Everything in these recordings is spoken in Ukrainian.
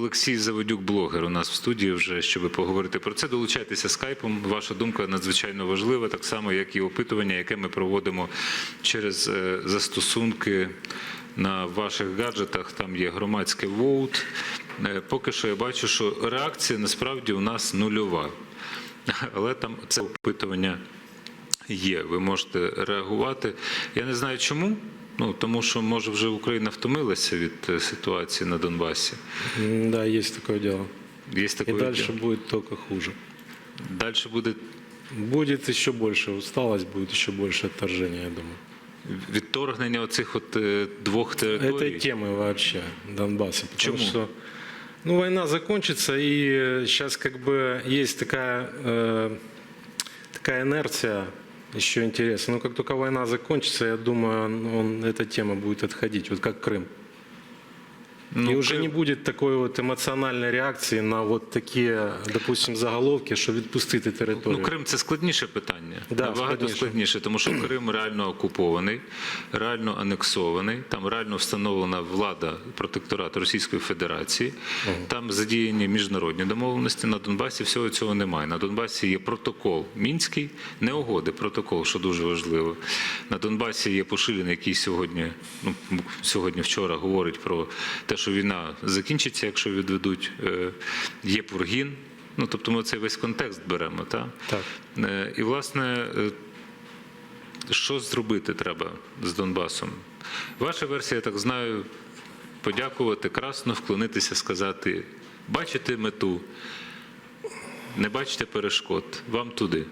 Олексій Заводюк, блогер, у нас в студії вже, щоб поговорити про це. Долучайтеся скайпом. Ваша думка надзвичайно важлива, так само, як і опитування, яке ми проводимо через е, застосунки на ваших гаджетах. Там є громадське воут. Е, Поки що я бачу, що реакція насправді у нас нульова. Але там це опитування є. Ви можете реагувати. Я не знаю чому. Ну тому що може вже Україна втомилася від е, ситуації на Донбасі. М, Да, есть такое дело. Є И таке дальше будет только хуже. далі буде Будет еще больше усталость, будет еще больше отторжения, я думаю. відторгнення оцих от е, двох територій. Этой темы вообще Донбасса. Потому Почему? что ну, война закончится, и сейчас как бы есть такая, э, такая инерция, еще интересно. Но как только война закончится, я думаю, он- эта тема будет отходить, вот как Крым. Ну, и уже не будет такой вот эмоциональной реакции на вот такие, допустим, заголовки, що відпустити територію. Ну, Крим це складніше питання. Да, Набагато складніше. складніше, тому що Крим реально окупований, реально анексований, там реально встановлена влада протекторату Російської Федерації, там задіяні міжнародні домовленості. На Донбасі всього цього немає. На Донбасі є протокол мінський, не угоди, протокол, що дуже важливо. На Донбасі є Пушилін, який сьогодні, ну сьогодні вчора говорить про те, що війна закінчиться, якщо відведуть. Е, Є Пургін. Ну, тобто ми цей весь контекст беремо, так? Так. Е, І, власне, е, що зробити треба з Донбасом? Ваша версія, я так знаю, подякувати красно, вклонитися, сказати, бачите мету, не бачите перешкод, вам туди.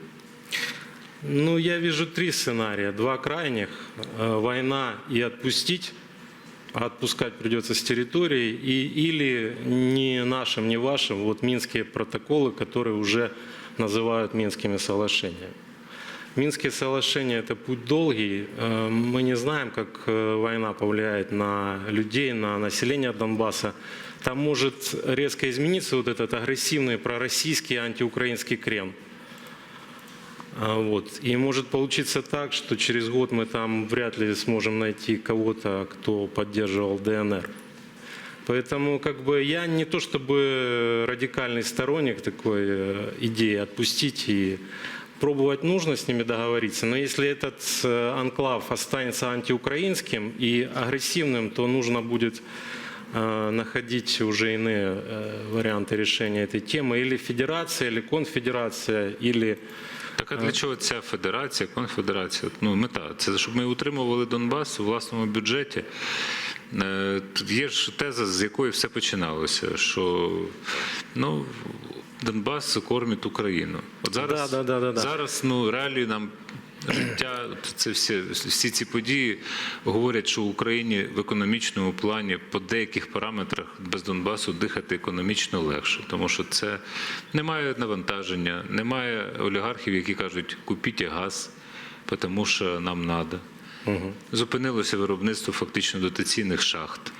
Ну, я вижу три сценария. Два крайних. Э, Война и отпустить А отпускать придется с территории. И, или не нашим, не вашим, вот минские протоколы, которые уже называют Минскими соглашениями. Минские соглашения – это путь долгий. Э, Мы не знаем, как э, война повлияет на людей, на население Донбасса. Там может резко измениться вот этот агрессивный пророссийский антиукраинский крем. А, Вот. И может получиться так, что через год мы там вряд ли сможем найти кого-то, кто поддерживал ДНР. Поэтому как бы я не то чтобы радикальный сторонник такой э, идеи отпустить и пробовать нужно с ними договориться, но если этот э, анклав останется антиукраинским и агрессивным, то нужно будет э, находить уже иные варианты решения этой темы. Или федерация, или конфедерация, или Так а для чого ця федерація, конфедерація? Ну, мета це щоб ми утримували Донбас у власному бюджеті. Е, є ж теза, з якої все починалося, що ну, Донбас кормить Україну. От зараз, Да, да, да, да, да. зараз ну, реалії нам життя, це всі, всі ці події говорять, що в Україні в економічному плані по деяких параметрах без Донбасу дихати економічно легше, тому що це немає навантаження, немає олігархів, які кажуть, купіть газ, тому що нам треба. Зупинилося виробництво фактично дотаційних шахт.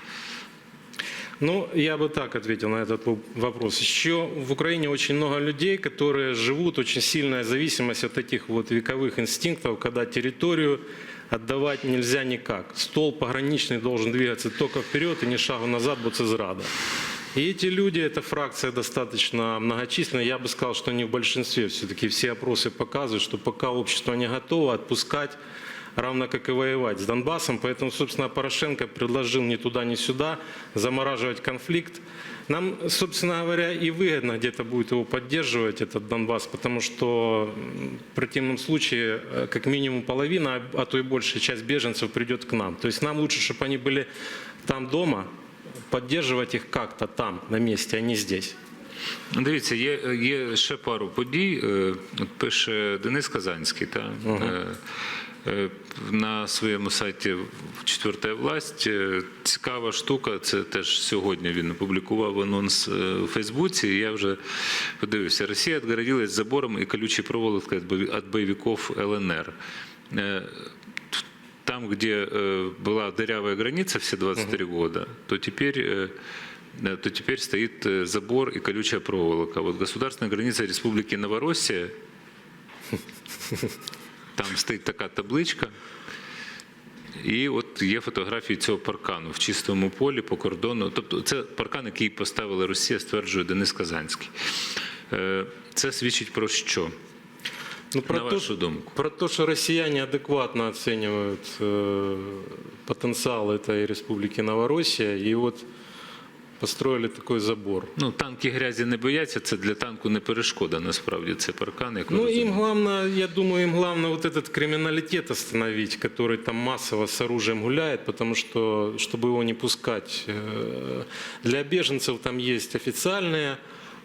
Ну, я бы так ответил на этот воп- вопрос. Еще в Украине очень много людей, которые живут очень сильная зависимость от этих вот вековых инстинктов, когда территорию отдавать нельзя никак. Стол пограничный должен двигаться только вперед и ни шагу назад, бо це зрада. И эти люди, эта фракция достаточно многочисленная. Я бы сказал, что они в большинстве. Все-таки все опросы показывают, что пока общество не готово отпускать равно как и воевать с Донбассом. Поэтому, собственно, Порошенко предложил ни туда, ни сюда замораживать конфликт. Нам, собственно говоря, и выгодно где-то будет его поддерживать, этот Донбасс, потому что м, в противном случае э, как минимум половина, а то и большая часть беженцев придет к нам. То есть нам лучше, чтобы они были там дома, поддерживать их как-то там, на месте, а не здесь. Ну, Дивіться, є, є ще пару подій. Е, От пише Денис Казанський та, е, е, на своєму сайті Четверта власть. Е, Цікава штука. Це теж сьогодні він опублікував анонс е, у Фейсбуці. і Я вже подивився. Росія відгородилась забором і колючей проволокой від бойовиків ЛНР. Е, там, где э, была дырявая граница все 23 года, то теперь, э, э, то теперь стоит э, забор и колючая проволока. Вот государственная граница Республики Новороссия, там стоит такая табличка, І от є фотографії цього паркану в чистому полі по кордону. Тобто це паркан, який поставила Росія, стверджує Денис Казанський. Е, Це свідчить про що? Ну, На вашу думку? Про то, что россияне адекватно оценивают э, потенциал этой республики Новороссия, и вот построили такой забор. Ну, танки грязі не бояться, це для танку не перешкода, насправді, це паркан, як ви Ну, им розумієте. главное, я думаю, им главное вот этот криминалитет остановить, который там массово с оружием гуляет, потому что, чтобы его не пускать, э, для беженцев там есть официальные,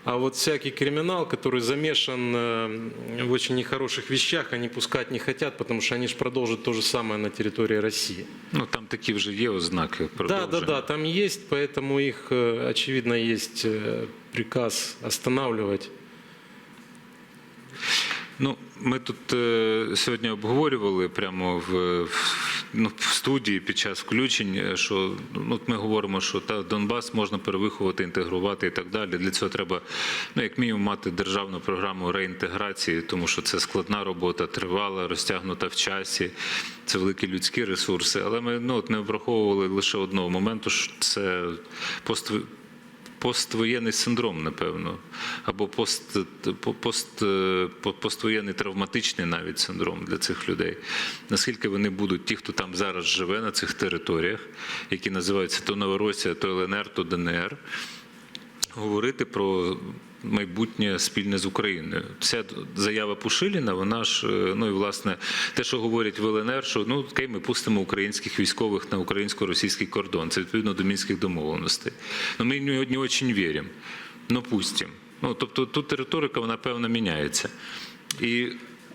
а вот всякий криминал, который замешан э, в очень нехороших вещах, они пускать не хотят, потому что они же продолжат то же самое на территории России. Ну, там такі вже є ознаки Да, продовження. да, да, там есть, поэтому их, э, очевидно, есть э, приказ останавливать. Ну, ми тут е, сьогодні обговорювали прямо в, в, ну, в студії під час включень, е, що ну, ми говоримо, що та Донбас можна перевиховувати, інтегрувати і так далі. Для цього треба, ну, як мінімум, мати державну програму реінтеграції, тому що це складна робота, тривала, розтягнута в часі, це великі людські ресурси. Але ми ну, от не враховували лише одного моменту, що це пост поствоєнний синдром, напевно, або пост, по- пост, поствоєнний травматичний навіть синдром для цих людей. Наскільки вони будуть, ті, хто там зараз живе на цих територіях, які називаються то Новоросія, то ЛНР, то ДНР, говорити про майбутнє спільне з Україною. Ця заява Пушиліна, вона ж, е, ну і власне, те, що говорять в ЛНР, що ну окей, ми пустимо українських військових на українсько-російський кордон. Це відповідно до мінських домовленостей. Ну ми не, очень віримо. Ну пустимо. Ну тобто тут риторика, вона певно міняється. І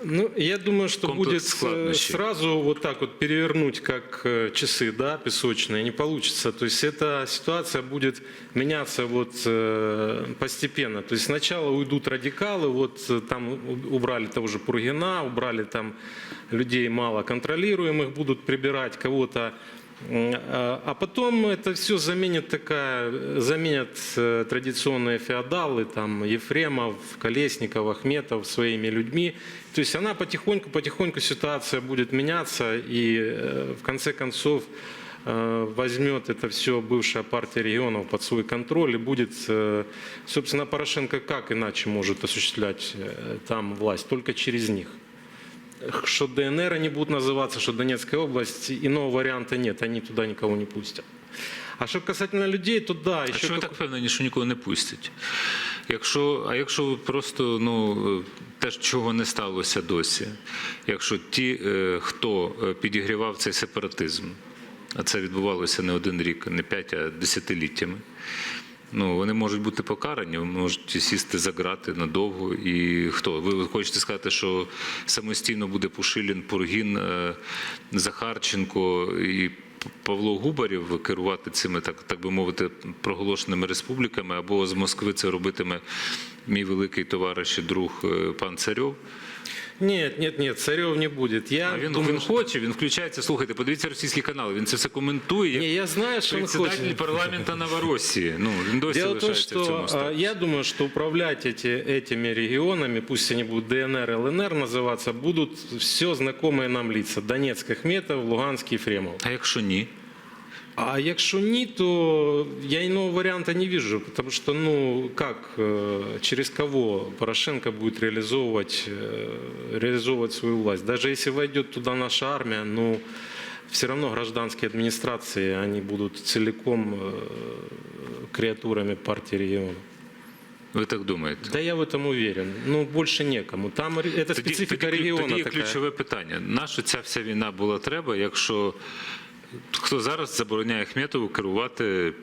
Ну, я думаю, что Комплекс будет э, складностей. сразу вот так вот перевернуть, как э, часы, да, песочные, не получится. То есть эта ситуация будет меняться вот э, постепенно. То есть сначала уйдут радикалы, вот э, там у- убрали того же Пургина, убрали там людей мало контролируемых, будут прибирать кого-то М, а а потом это все заменит такая, заменят э, традиционные феодалы, там Ефремов, Колесников, Ахметов своими людьми. То есть она потихоньку, потихоньку ситуация будет меняться и э, в конце концов э, возьмет это все бывшая партия регионов под свой контроль и будет, э, собственно, Порошенко как иначе может осуществлять э, там власть? Только через них что ДНР они будут называться, что Донецкая область, иного варианта нет, они туда никого не пустят. А что касательно людей, то да, А що ви так впевнені, що нікого не пустять? Якщо, а якщо просто ну, е, те, чого не сталося досі, якщо ті, е, хто е, підігрівав цей сепаратизм, а це відбувалося не один рік, не п'ять, а десятиліттями, ну, вони можуть бути покарані, можуть сісти за грати надовго. І хто? Ви хочете сказати, що самостійно буде Пушилін, Пургін, е, Захарченко і Павло Губарів керувати цими, так, так би мовити, проголошеними республіками, або з Москви це робитиме мій великий товариш і друг е, пан Царьов. Нет, нет, нет, Царев не будет. Я А він, думаю, він хоче, він включається. Слухайте, подивіться російські канали. Він це все коментує. як Не, я знаю, что он Председатель хочет. парламента Новоросії. Ну, він досі Дело в том, лишається в цьому что а, стані. я думаю, что управлять эти, этими регионами, пусть они будут ДНР, ЛНР называться, будут все знакомые нам лица. Донецк, Ахметов, Луганск, Ефремов. А якщо ні? А якщо ні, то я иного варианта не вижу, потому что, ну, как, э, через кого Порошенко будет реализовывать, э, реализовывать свою власть? Даже если войдет туда наша армия, ну, все равно гражданские администрации, они будут целиком э, креатурами партии регионов. Ви так думаєте? Да я в этом уверен. Ну, больше некому. Там ре- это специфика тоді, региона тоді є такая. ключове питання. Наша ця вся війна була треба, якщо хто зараз забороняє Ахметову керувати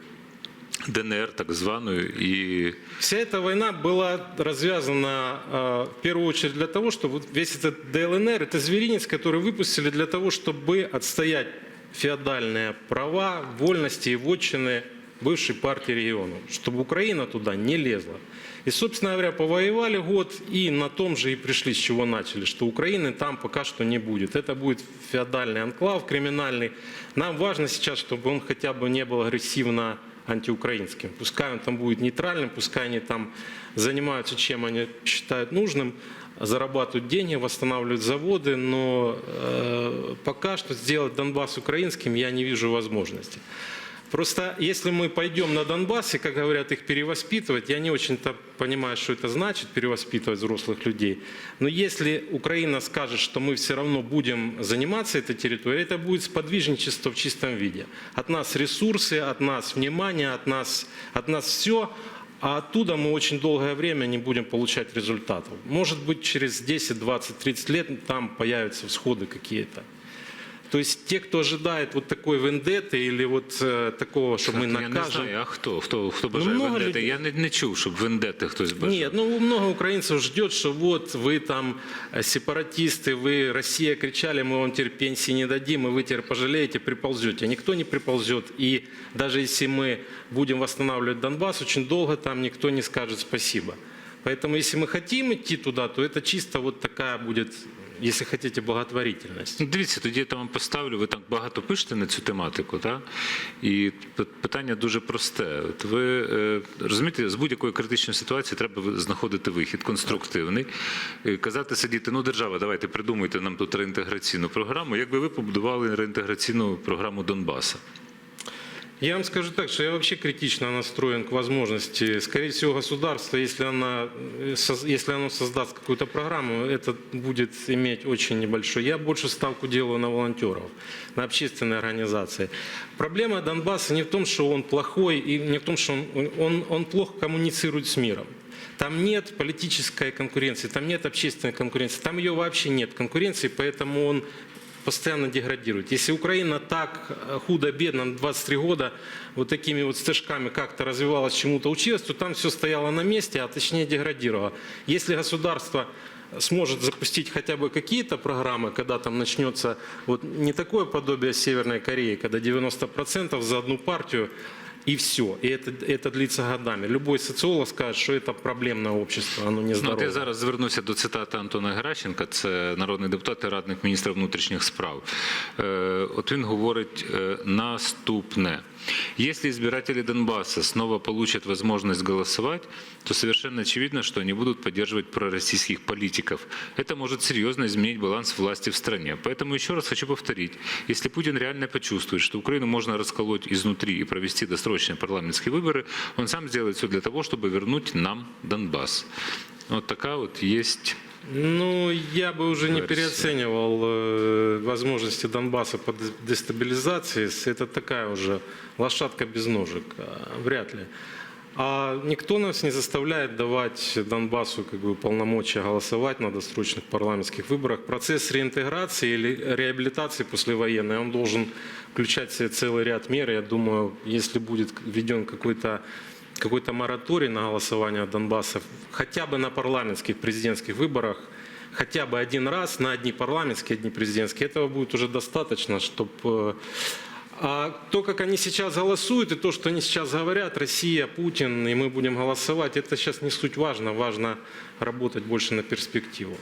ДНР так званою і Вся эта война была развязана э, в первую очередь для того, что вот весь этот ДЛНР, это зверинец, который выпустили для того, чтобы отстоять феодальные права, вольности и вотчины бывшей партии регионов, чтобы Украина туда не лезла. И, собственно говоря, повоевали год и на том же и пришли, с чего начали, что Украины там пока что не будет. Это будет феодальный анклав криминальный. Нам важно сейчас, чтобы он хотя бы не был агрессивно антиукраинским. Пускай он там будет нейтральным, пускай они там занимаются чем они считают нужным. зарабатывают деньги, восстанавливают заводы, но э, пока что сделать Донбасс украинским я не вижу возможности. Просто если мы пойдем на Донбасс и, как говорят, их перевоспитывать, я не очень-то понимаю, что это значит, перевоспитывать взрослых людей. Но если Украина скажет, что мы все равно будем заниматься этой территорией, это будет сподвижничество в чистом виде. От нас ресурсы, от нас внимание, от нас, от нас все, а оттуда мы очень долгое время не будем получать результатов. Может быть, через 10, 20, 30 лет там появятся всходы какие-то. То есть те, кто ожидает вот такой вендеты или вот э, такого, что мы я не накажем. знаю, а хто? Хто, хто бажає много вендети? людей. Я не, не чув, щоб вендети хтось бажав. Нет, ну много украинцев ждет, что вот вы там э, сепаратисты, вы Россия кричали, мы вам теперь пенсии не дадим, и вы теперь пожалеете, приползете. Никто не приползет. И даже если мы будем восстанавливать Донбасс, очень долго там никто не скажет спасибо. Поэтому если мы хотим идти туда, то это чисто вот такая будет, если хотите, благотворительность. Ну, Дивіться, тоді я там поставлю, ви так багато пишете на цю тематику, так? І питання дуже просте. От ви е, розумієте, з будь-якої критичної ситуації треба знаходити вихід конструктивний. Е, Казати сидіти, ну держава, давайте придумайте нам тут реінтеграційну програму. Як би ви побудували реінтеграційну програму Донбаса? Я вам скажу так, что я вообще критично настроен к возможности. Скорее всего, государство, если, она, э, если оно создаст какую-то программу, это будет иметь очень небольшой. Я больше ставку делаю на волонтеров, на общественные организации. Проблема Донбасса не в том, что он плохой, и не в том, что он, он, он плохо коммуницирует с миром. Там нет политической конкуренции, там нет общественной конкуренции, там ее вообще нет конкуренции, поэтому он постоянно деградирует. Если Украина так э, худо-бедно на 23 года вот такими вот стежками как-то развивалась, чему-то училась, то там все стояло на месте, а точнее деградировало. Если государство сможет запустить хотя бы какие-то программы, когда там начнется вот не такое подобие Северной Кореи, когда 90% за одну партию, и все. И это, это длится годами. Любой социолог скажет, что это проблемное общество, оно не Ну, от здоровое. я зараз звернуся до цитати Антона Геращенка, це народний депутат і радник міністра внутрішніх справ. Е, От він говорить е, наступне. Если избиратели Донбасса снова получат возможность голосовать, то совершенно очевидно, что они будут поддерживать пророссийских политиков. Это может серьезно изменить баланс власти в стране. Поэтому еще раз хочу повторить, если Путин реально почувствует, что Украину можно расколоть изнутри и провести досрочные парламентские выборы, он сам сделает все для того, чтобы вернуть нам Донбасс. Вот такая вот есть. Ну, я бы уже не Версия. переоценивал э, возможности Донбасса по дес- дестабилизации. С- Это такая уже лошадка без ножек. а, Вряд ли. А никто нас не заставляет давать Донбассу как бы, полномочия голосовать на досрочных парламентских выборах. Процесс реинтеграции или реабилитации послевоенной, он должен включать в себя целый ряд мер. Я думаю, если будет введен какой-то какой-то мораторий на голосование Донбасса, хотя бы на парламентских президентских выборах, хотя бы один раз на одни парламентские, одни президентские, этого будет уже достаточно, чтобы... А то, как они сейчас голосуют, и то, что они сейчас говорят, Россия, Путин, и мы будем голосовать, это сейчас не суть важно. Важно работать больше на перспективу.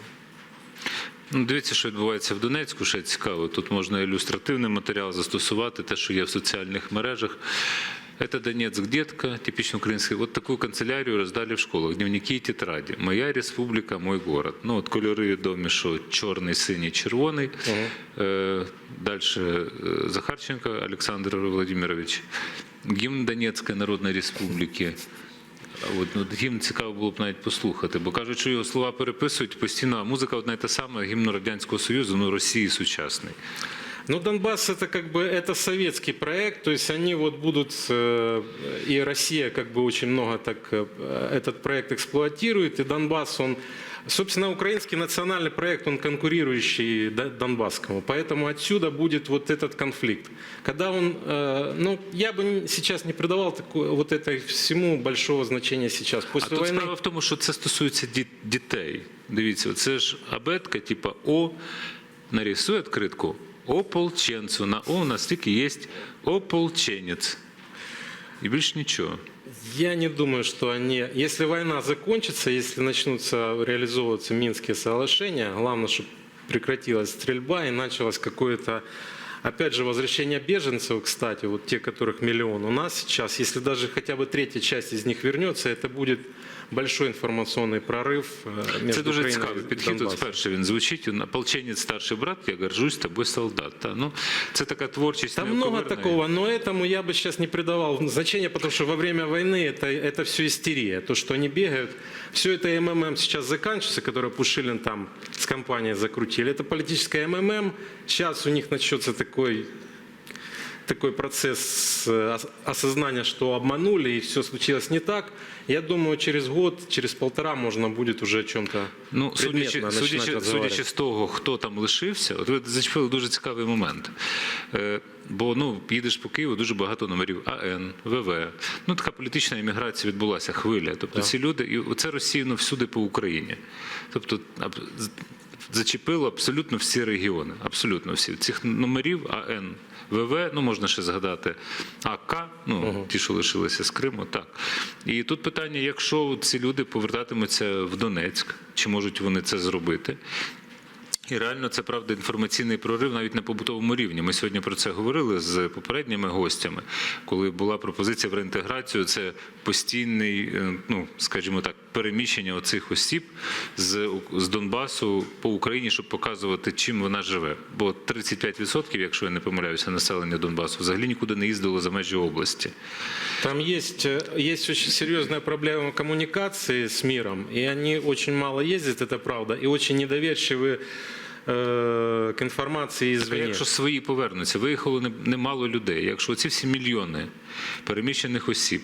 Ну, дивіться, що відбувається в Донецьку, ще цікаво. Тут можна ілюстративний матеріал застосувати, те, що є в соціальних мережах. Это Донецк, детка, типично украинский. Вот такую канцелярию раздали в школах. Дневники и тетради. Моя республика, мой город. Ну, от кольори відомі, що чорний, синій, червоний. Е, Дальше е, Захарченко Олександр Владимирович. Гімн Донецької Народної Республіки. От, ну, гімн цікаво було б навіть послухати, бо кажуть, що його слова переписують постійно, а музика одна й та сама, гімн Радянського Союзу, ну Росії сучасний. Ну, Донбасс это как бы это советский проект, то есть они вот будут, э, и Россия как бы очень много так э, этот проект эксплуатирует, и Донбасс, он, собственно, украинский национальный проект, он конкурирующий Д- Донбасскому, поэтому отсюда будет вот этот конфликт. Когда он, э, ну, я бы не- сейчас не придавал такое, вот этой всему большого значения сейчас. А После тут войны... справа в тому, що це стосується ді- дітей. Дивіться, це ж абетка, типа О нарисує відкритку ополченцю. На О у нас тільки є ополченець. І більш нічого. Я не думаю, что они, если война закончится, если начнутся реализовываться Минские соглашения, главное, чтобы прекратилась стрельба и началось какое-то Опять же, возвращение беженцев, кстати, вот те, которых миллион у нас сейчас, если даже хотя бы третья часть из них вернется, это будет большой информационный прорыв э, между Це дуже Украиной цікавий и підхід. От Донбассом. вперше він звучить. Ополченець старший брат, я горжусь тобою, солдат. Та, ну, це така творчість. Там много неоковирна. такого, но этому я бы сейчас не придавал значения, потому что во время войны это, это все истерия. То, что они бегают, все это МММ сейчас заканчивается, которое Пушилин там с компанией закрутили. Это политическое МММ. Сейчас у них начнется такой такой процесс э, ос- осознания, что обманули и все случилось не так. Я думаю, через год, через полтора можно будет уже о чем-то Ну, судячи, начинать судячи, судячи з того, хто там лишився, от ви зачепили дуже цікавий момент. Е, бо ну, їдеш по Києву, дуже багато номерів АН, ВВ. Ну, така політична імміграція відбулася, хвиля. Тобто ці люди, і це розсіяно всюди по Україні. Тобто зачепило абсолютно всі регіони. Абсолютно всі. Цих номерів АН, ВВ, ну можна ще згадати АК, ну ті, що лишилися з Криму, так. І тут питання: якщо ці люди повертатимуться в Донецьк, чи можуть вони це зробити? І реально це правда інформаційний прорив навіть на побутовому рівні. Ми сьогодні про це говорили з попередніми гостями, коли була пропозиція в реінтеграцію. Це постійний, е, ну скажімо так, переміщення оцих осіб з, з Донбасу по Україні, щоб показувати, чим вона живе. Бо 35%, якщо я не помиляюся, населення Донбасу взагалі нікуди не їздило за межі області. Там есть, э, есть очень серьезная проблема коммуникации с миром, и они очень мало ездят, это правда, и очень недоверчивы э, к інформації А якщо свої повернуться, виїхало немало людей. Якщо ці всі мільйони переміщених осіб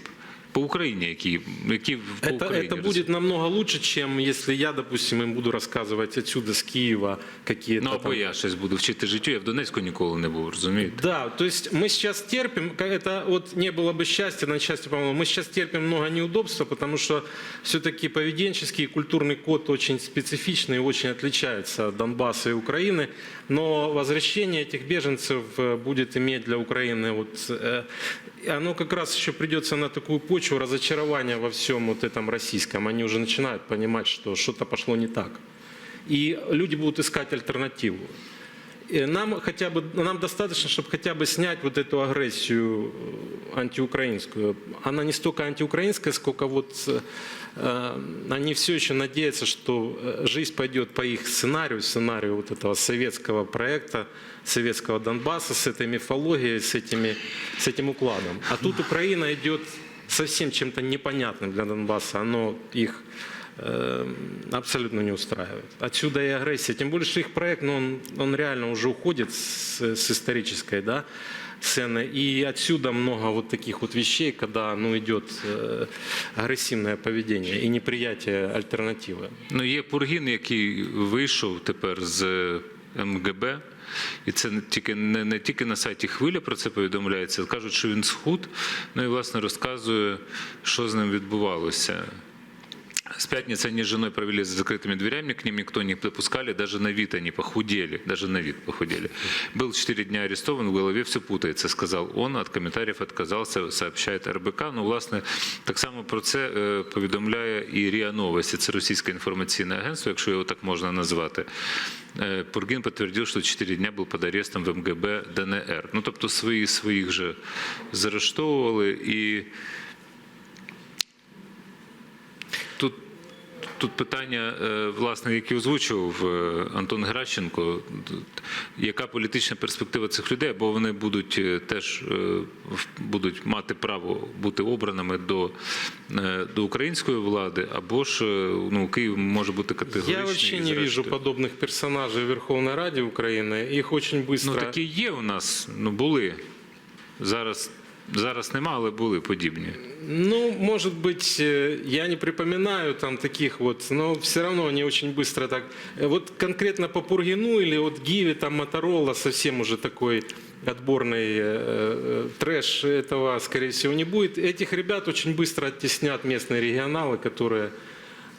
по Україні, які, які по Это, Україні это будет намного лучше, чем если я, допустим, им буду рассказывать отсюда, с Киева, какие-то Ну, або там я щось буду вчити життю. Я в Донецьку ніколи не був, розумієте? Да, то есть мы сейчас терпим, как это вот не было бы счастья, на счастье, по-моему, мы сейчас терпим много неудобства, потому что все-таки поведенческий и культурный код очень специфичный и очень отличается от Донбасса и Украины, но возвращение этих беженцев э, будет иметь для Украины вот э, и оно как раз еще придется на такую почву разочарования во всем вот этом российском. Они уже начинают понимать, что что-то пошло не так. И люди будут искать альтернативу. Э, Нам хотя бы нам достаточно, чтобы хотя бы снять вот эту агрессию э, антиукраинскую. Она не столько антиукраинская, сколько вот э, они все еще надеются, что э, жизнь пойдет по их сценарию, сценарию вот этого советского проекта, советского Донбасса с этой мифологией, с, этими, с этим укладом. А тут Украина идет совсем чем-то непонятным для Донбасса. Оно их э, абсолютно не устраивает. Отсюда и агрессия. Тем более, что их проект, ну, он, он реально уже уходит с, с исторической да, сцены. И отсюда много вот таких вот вещей, когда ну, идет э, агрессивное поведение и неприятие альтернативы. Ну, є Пургін, який вийшов тепер з МГБ. І це не тільки не, не тільки на сайті Хвиля про це повідомляється. Кажуть, що він схуд. Ну і власне розказує, що з ним відбувалося. С пятницы они с женой провели за закрытыми дверями, к ним никто не допускали, даже на вид они похудели, даже на вид похудели. Был четыре дня арестован, в голове все путается, сказал он, от комментариев отказался, сообщает РБК. Ну, власне, так само про це е, повідомляє і РІА Новості, це російське інформаційне агентство, якщо його так можна назвати. Е, Пургін підтвердив, що 4 дня був під арестом в МГБ ДНР. Ну, тобто свої своїх же заарештовували і тут питання, е, власне, яке озвучував е, Антон Гращенко, Тут яка політична перспектива цих людей, бо вони будуть е, теж е, в- будуть мати право бути обраними до, е, до української влади, або ж е, ну, Київ може бути категоричний. Я вообще і не вижу зрештою- подобных персонажей в Верховной Раде Украины. Их очень быстро... Ну такі є у нас, ну були. Зараз, зараз нема, але були подібні. Ну, может быть, э, я не припоминаю там таких вот, но все равно они очень быстро так. Э, Вот конкретно по Пургину или вот Гиви, там Моторола, совсем уже такой отборный э, э, трэш этого, скорее всего, не будет. Этих ребят очень быстро оттеснят местные регионалы, которые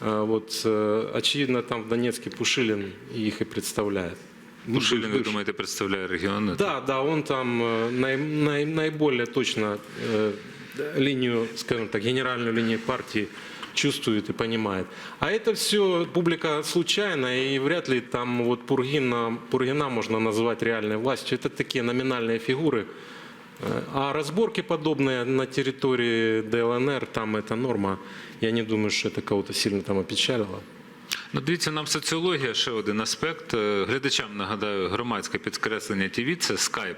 э, вот, э, очевидно, там в Донецке Пушилин их и представляет. Пушилін, ви Бывший. думаєте, представляє регіони? Да, да, он там э, най- най- наиболее точно э, линию, скажем так, генеральную линию партии чувствует и понимает. А это все публика случайная, и вряд ли там вот Пургина, Пургина можно назвать реальной властью. Это такие номинальные фигуры. Э, А разборки подобные на территории ДЛНР, там это норма. Я не думаю, что это кого-то сильно там опечалило. Ну, дивіться, нам соціологія ще один аспект. Е, Глядачам нагадаю, громадське підкреслення ТВ це скайп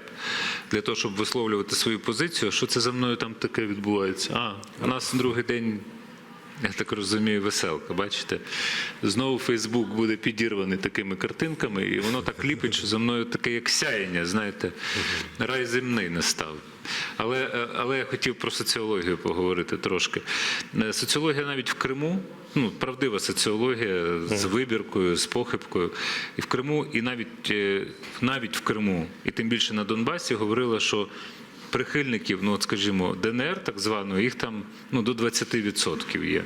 для того, щоб висловлювати свою позицію. Що це за мною там таке відбувається? А, у нас другий день. Я так розумію, веселка, бачите? Знову Фейсбук буде підірваний такими картинками, і воно так ліпить, що за мною таке як сяєння, знаєте, рай земний настав. Але, е, але я хотів про соціологію поговорити трошки. Е, Соціологія навіть в Криму, ну, правдива соціологія з вибіркою, з похибкою. І в Криму, і навіть, е, навіть в Криму, і тим більше на Донбасі говорила, що прихильників, ну от скажімо, ДНР, так званої, їх там ну, до 20% є.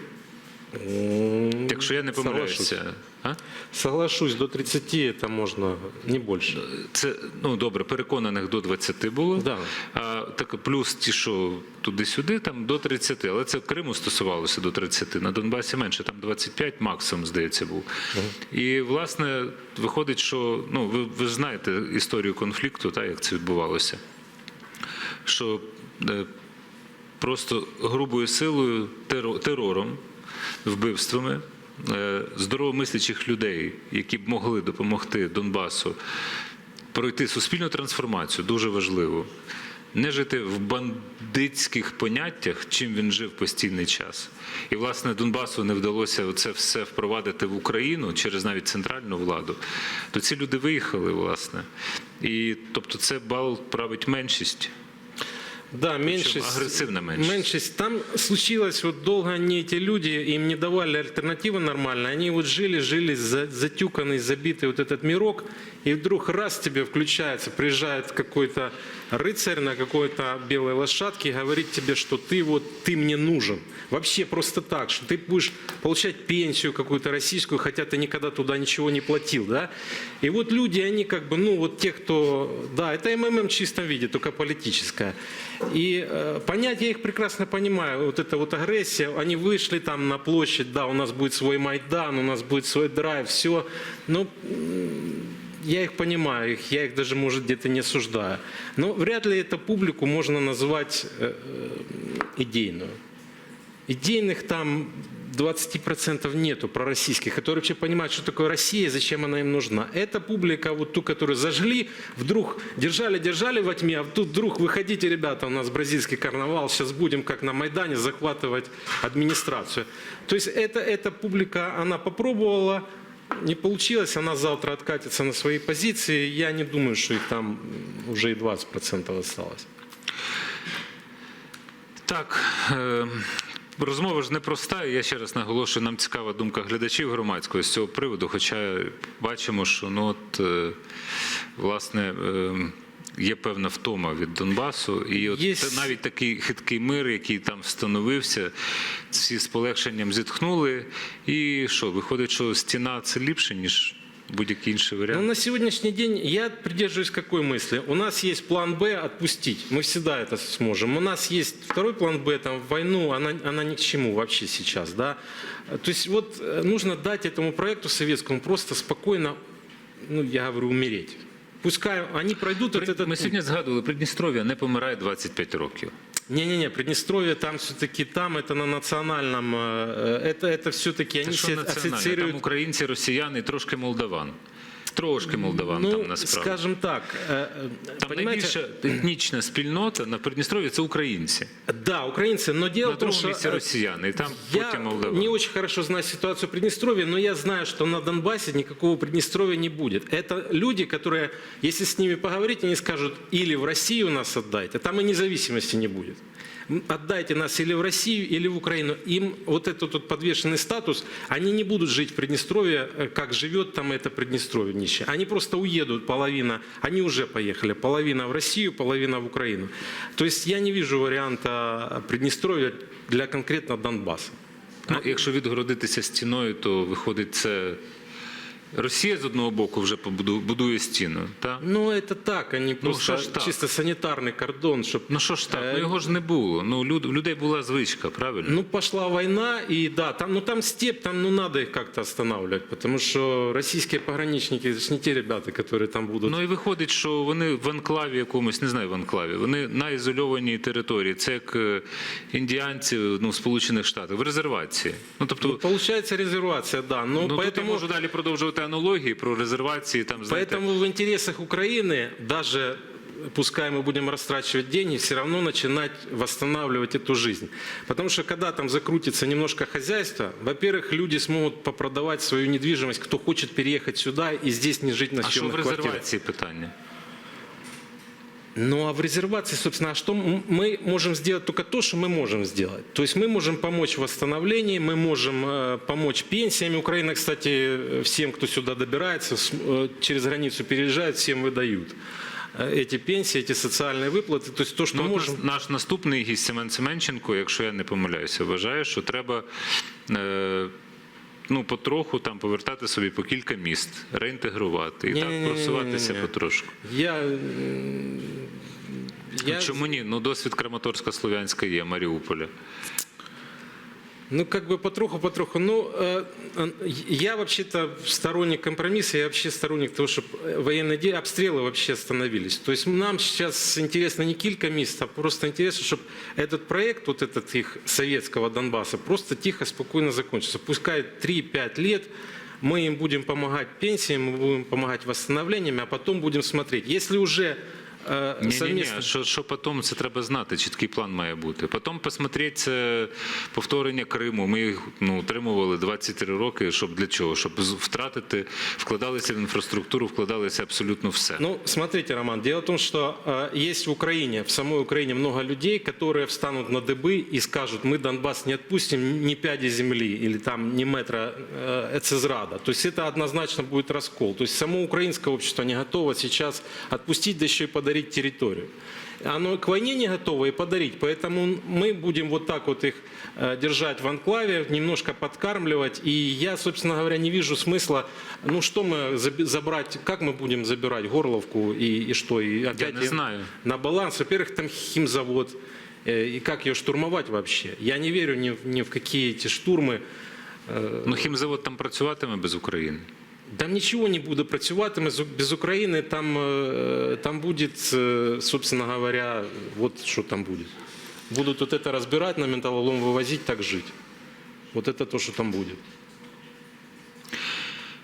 Якщо я не помиляюся. А? Соглашусь, до 30 это можно, не больше. Це ну добре, переконаних до 20 було. Да. А так плюс ті, що туди-сюди, там до 30. Але це Криму стосувалося до 30. На Донбасі менше, там 25 максимум, здається, був. І власне виходить, що ну ви, ви знаєте історію конфлікту, та як це відбувалося. Що е, просто грубою силою, теро- терором, вбивствами е, здоровомислячих людей, які б могли допомогти Донбасу пройти суспільну трансформацію, дуже важливо. Не жити в бандитських поняттях, чим він жив постійний час. І, власне, Донбасу не вдалося це все впровадити в Україну через навіть центральну владу, то ці люди виїхали, власне. І тобто це бал править меншість. Да, меньшесть. агрессивная меньшесть. Меньшесть. Там случилось, вот долго они, эти люди, им не давали альтернативы нормально. Они вот жили, жили, за- затюканный, забитый вот этот мирок. И вдруг раз тебе включается, приезжает какой-то рыцарь на какой-то белой лошадке говорит тебе, что ты вот, ты мне нужен. Вообще просто так, что ты будешь получать пенсию какую-то российскую, хотя ты никогда туда ничего не платил, да? И вот люди, они как бы, ну вот те, кто, да, это МММ в чистом виде, только политическое. И э, понять я их прекрасно понимаю, вот эта вот агрессия, они вышли там на площадь, да, у нас будет свой Майдан, у нас будет свой драйв, все, но я их понимаю, их, я их даже, может, где-то не осуждаю. Но вряд ли эту публику можно назвать э, э, идейную. Идейных там 20% нету пророссийских, которые вообще понимают, что такое Россия, зачем она им нужна. Это публика, вот ту, которую зажгли, вдруг держали, держали во тьме, а тут вдруг выходите, ребята, у нас бразильский карнавал, сейчас будем, как на Майдане, захватывать администрацию. То есть это, эта публика, она попробовала, не получилось, она завтра откатится на свои позиции. Я не думаю, что их там уже и 20% осталось. Так, е, розмова ж непроста. і Я ще раз наголошую, нам цікава думка глядачів громадського з цього приводу. Хоча бачимо, що ну от е, власне е, Є певна втома від Донбасу, і от Є- це навіть такий хиткий мир, який там встановився, всі з полегшенням зітхнули. І що, виходить, що стіна це ліпше, ніж будь-який інший Ну, варіант. на сегодняшний день я придерживаюсь какой мысли? У нас есть план Б отпустить. Мы всегда это сможем. У нас есть второй план Б, там, войну, она, она ни к чему вообще сейчас. Да? То есть вот э, нужно дать этому проекту советскому просто спокойно, ну, я говорю, умереть. Пускай они пройдут вот этот Ми путь. сьогодні згадували, Придністров'я не помирає 25 років. Не-не-не, Приднестровье там все-таки, там это на национальном, э, это, это все-таки, Це они що все національне? ассоциируют Там українці, росіяни і трошки молдаван. Трошки молдаван ну, там насправді. скажем так, э, э, Там понимаете, найбільша етнічна спільнота на Придністров'ї це українці. да, украинцы, но дело На в том, другому что місці э, росіяни, і там Я потім молдавани. не очень хорошо знаю ситуацию в Приднестровье, но я знаю, что на Донбассе никакого Приднестровья не будет. Это люди, которые, если с ними поговорить, они скажут, или в Россию нас отдайте, там и независимости не будет. М, Отдайте нас или в Россию, или в Украину. Им вот этот вот подвешенный статус, они не будут жить в Приднестровье, э, как живет там это Приднестровье нищее. Они просто уедут, половина, они уже поехали, половина в Россию, половина в Украину. То есть я не вижу варианта Приднестровья для конкретно Донбасса. Ну, якщо відгородитися стіною, то виходить це Росія з одного боку вже побуду- будує стіну. Та? Ну, это так, а не просто що ж так? чисто санитарный кордон, чтобы... Ну що ж так, Е, ну його ж не було. Ну, люд, у людей була звичка, правильно? Ну, пошла война, и да, там, ну, там степь, там, ну, надо их как-то останавливать, потому что российские пограничники, это ж не те ребята, которые там будут. Ну і виходить, що вони в анклаві якомусь, не знаю, в анклаві, вони на ізольованій території. Це як е, індіанці ну, в Сполучених Штатах, в резервації. Ну тобто, Получается резервация, да, но ну, тут я поэтому... можу далі продовжувати аналогії про резервації. Там, знаєте, Поэтому в интересах Украины, даже пускай мы будем растрачивать деньги, все равно начинать восстанавливать эту жизнь. Потому что когда там закрутится немножко хозяйство, во-первых, люди смогут попродавать свою недвижимость, кто хочет переехать сюда и здесь не жить на а що в съемных квартирах. резервації питання? Ну а в резервации, собственно, а что м- мы можем сделать только то, что мы можем сделать. То есть мы можем помочь в восстановлении, мы можем э, помочь пенсиями. Украина, кстати, э, всем, кто сюда добирается, с- э, через границу переезжает, всем выдают э, эти пенсии, эти социальные выплаты. То есть то, что Ну, от можем... нас- наш наступний гість Семен Семенченко, якщо я не помиляюся, вважає, що треба е, ну, потроху там повертати собі по кілька міст, реінтегрувати і так Ні-ні-ні-ні-ні-ні. просуватися потрошку. Я, я, Чому ні? Ну, досвід Краматорська Слов'янська є, Маріуполя. Ну, как бы потроху-потроху. Ну, э, э, я вообще-то сторонник компромисса, я вообще сторонник того, чтобы военные де- обстрелы вообще остановились. То есть нам сейчас интересно не килька мест, а просто интересно, чтобы этот проект, вот этот их советского Донбасса, просто тихо, спокойно закончился. Пускай 3-5 лет мы им будем помогать пенсиями, мы будем помогать восстановлениями, а потом будем смотреть. Если уже э, Ні, ні, ні, совместно... що, що потім це треба знати, чіткий план має бути. Потім посмотреть це повторення Криму. Ми їх ну, утримували 23 роки. Щоб для чого? Щоб з- втратити, вкладалися в інфраструктуру, вкладалися абсолютно все. Ну, смотрите, Роман, дело в том, что э, есть в Украине, в самой Украине много людей, которые встанут на дыбы и скажут, мы Донбасс не отпустим ни пяди земли или там ни метра э, эцезрада. То есть это однозначно будет раскол. То есть само украинское общество не готово сейчас отпустить, да еще и подарить территорию. Оно к войне не готово и подарить, поэтому мы будем вот так вот их э, держать в анклаве, немножко подкармливать. И я, собственно говоря, не вижу смысла, ну что мы забрать, как мы будем забирать Горловку и, и что? И опять не знаю. На баланс. Во-первых, там химзавод. э, И как ее штурмовать вообще? Я не верю ни, в- ни в какие эти штурмы. Ну, хімзавод там працюватиме без України. Там нічого не буде працювати без- без України. Там, е, там буде, е, собственно говоря, вот що там буде. Будуть вот это розбирати, на металлолом вивозити, так жити. Вот это то, що там буде.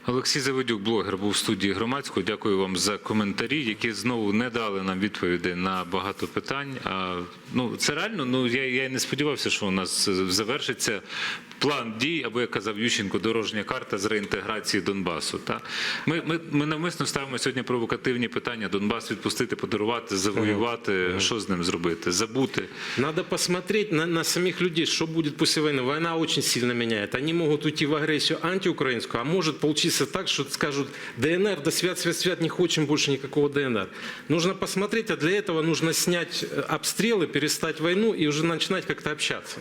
Олексій Заводюк, блогер, був в студії громадського. Дякую вам за коментарі, які знову не дали нам відповіді на багато питань. А, ну, це реально, ну я, я не сподівався, що у нас е, завершиться план дій, або як казав Ющенко, дорожня карта з реінтеграції Донбасу. Та? Ми, ми, ми навмисно ставимо сьогодні провокативні питання: Донбас відпустити, подарувати, завоювати. Що з ним зробити? Забути. Надо посмотреть на, на самих людей, что будет после войны. Война очень сильно меняет. Они могут уйти в агрессию антиукраинскую, а может получиться так, что скажут ДНР, да свят, свят, свят, не хочем больше никакого ДНР. Нужно посмотреть, а для этого нужно снять э, обстрелы, перестать войну и уже начинать как-то общаться.